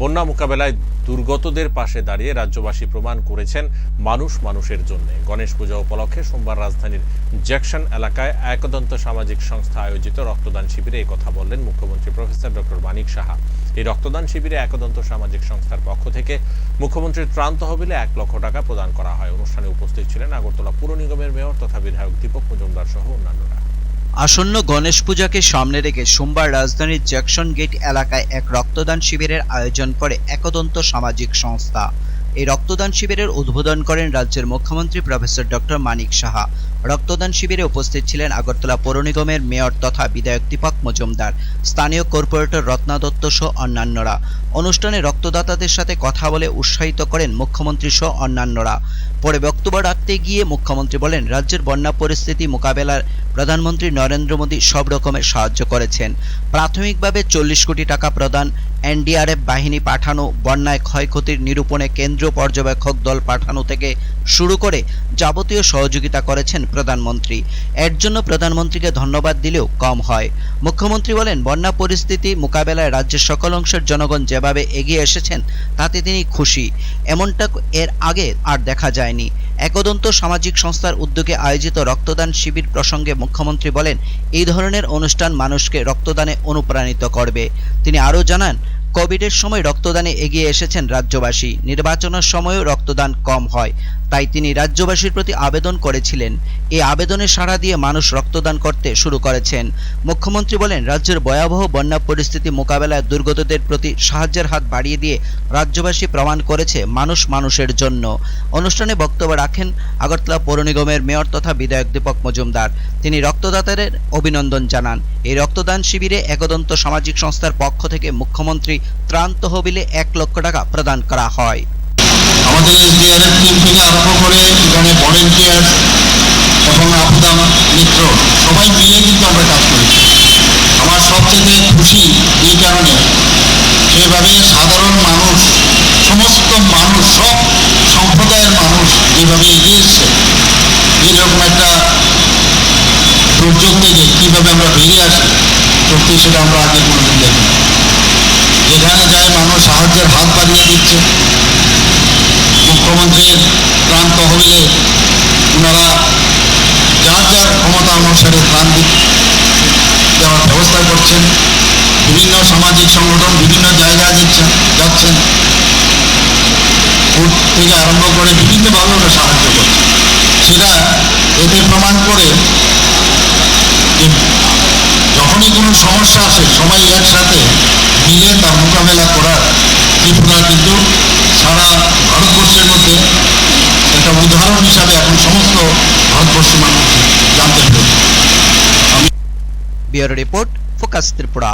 বন্যা মোকাবেলায় দুর্গতদের পাশে দাঁড়িয়ে রাজ্যবাসী প্রমাণ করেছেন মানুষ মানুষের জন্য। গণেশ পূজা উপলক্ষে সোমবার রাজধানীর জ্যাকসন এলাকায় একদন্ত সামাজিক সংস্থা আয়োজিত রক্তদান শিবিরে এই কথা বললেন মুখ্যমন্ত্রী প্রফেসর ডক্টর মানিক সাহা। এই রক্তদান শিবিরে একদন্ত সামাজিক সংস্থার পক্ষ থেকে মুখ্যমন্ত্রীর ত্রাণ তহবিলে এক লক্ষ টাকা প্রদান করা হয়। অনুষ্ঠানে উপস্থিত ছিলেন আগরতলা পুর নিগমের মেয়র তথা বিধায়ক দীপক মজুমদার সহ অন্যান্যরা। আসন্ন গণেশ পূজাকে সামনে রেখে সোমবার রাজধানীর জ্যাকসন গেট এলাকায় এক রক্তদান শিবিরের আয়োজন করে একদন্ত সামাজিক সংস্থা। এই রক্তদান শিবিরের উদ্বোধন করেন রাজ্যের মুখ্যমন্ত্রী প্রফেসর ডক্টর মানিক সাহা। রক্তদান শিবিরে উপস্থিত ছিলেন আগরতলা পৌর নিগমের মেয়র তথা বিধায়ক দীপক মজুমদার, স্থানীয় কর্পোরেটর রত্না দত্ত সহ অন্যান্যরা। অনুষ্ঠানে রক্তদাতাদের সাথে কথা বলে উৎসাহিত করেন মুখ্যমন্ত্রী সহ অন্যান্যরা। পরে বক্তব্য রাখতে গিয়ে মুখ্যমন্ত্রী বলেন, রাজ্যের বন্যা পরিস্থিতি মোকাবেলার প্রধানমন্ত্রী নরেন্দ্র মোদী সব রকমের সাহায্য করেছেন। প্রাথমিকভাবে চল্লিশ কোটি টাকা প্রদান, এনডিআরএফ বাহিনী পাঠানো, বন্যায় ক্ষয়ক্ষতির নিরূপণে কেন্দ্রীয় পর্যবেক্ষক দল পাঠানো থেকে শুরু করে যাবতীয় সহযোগিতা করেছেন প্রধানমন্ত্রী। এর জন্য প্রধানমন্ত্রীকে ধন্যবাদ দিলেও কম হয়। মুখ্যমন্ত্রী বলেন, বন্যা পরিস্থিতি মোকাবেলায় রাজ্যের সকল অংশের জনগণ যেভাবে এগিয়ে এসেছেন, তাতে তিনি খুশি। এমনটা এর আগে আর দেখা যায়নি। একদন্ত সামাজিক সংস্থার উদ্যোগে আয়োজিত রক্তদান শিবির প্রসঙ্গে মুখ্যমন্ত্রী বলেন, এই ধরনের অনুষ্ঠান মানুষকে রক্তদানে অনুপ্রাণিত করবে। তিনি আরও জানান, কোভিডের সময় রক্তদানে এগিয়ে এসেছেন রাজ্যবাসী। নির্বাচনের সময়ও রক্তদান কম হয়। তাই তিনি রাজ্যবাসীর প্রতি আবেদন করেছিলেন। এই আবেদনে সাড়া দিয়ে মানুষ রক্তদান করতে শুরু করেছেন। মুখ্যমন্ত্রী বলেন, রাজ্যের ভয়াবহ বন্যা পরিস্থিতি মোকাবেলায় দুর্গতদের প্রতি সাহায্যের হাত বাড়িয়ে দিয়ে রাজ্যবাসী প্রমাণ করেছে মানুষ মানুষের জন্য। অনুষ্ঠানে বক্তব্য রাখেন আগরতলা পৌর নিগমের মেয়র তথা বিধায়ক দীপক মজুমদার। তিনি রক্তদাতাদের অভিনন্দন জানান। এই রক্তদান শিবিরে একদন্ত সামাজিক সংস্থার পক্ষ থেকে মুখ্যমন্ত্রী ত্রাণ তহবিলে এক লক্ষ টাকা প্রদান করা হয়। আমাদের এসডিআরএফ টিম থেকে আরম্ভ করে এখানে ভলেন্টিয়ার এবং আপদা মিত্র, সবাই মিলে কিন্তু আমরা কাজ করেছি। আমার সবচেয়ে খুশি এই কারণে যেভাবে সাধারণ মানুষ, সমস্ত মানুষ, সব সম্প্রদায়ের মানুষ যেভাবে এগিয়ে এসছে এরকম একটা দুর্যোগ থেকে কীভাবে আমরা বেরিয়ে আসি সত্যি সেটা আমরা আগে কোনোদিন দেখিনি। যেখানে যায় মানুষ সাহায্যের হাত বাড়িয়ে দিচ্ছে মুখ্যমন্ত্রীর ত্রাণ তহবিলে ওনারা যার যার ক্ষমতা অনুসারে ত্রাণ দেওয়ার ব্যবস্থা করছেন। বিভিন্ন সামাজিক সংগঠন বিভিন্ন জায়গায় দিচ্ছেন যাচ্ছেন। ভোট থেকে আরম্ভ করে বিভিন্নভাবে ওরা সাহায্য করছে। সেটা এতে প্রমাণ করে যে যখনই কোনো সমস্যা আসে, সবাই একসাথে মিলে তার মোকাবেলা করার ত্রিপুরা কিন্তু সারা ভারতবর্ষের মধ্যে একটা উদাহরণ হিসাবে এখন সমস্ত ভারতবর্ষের মানুষ জানতে পেরেছে ব্যুরো রিপোর্ট ফোকাস ত্রিপুরা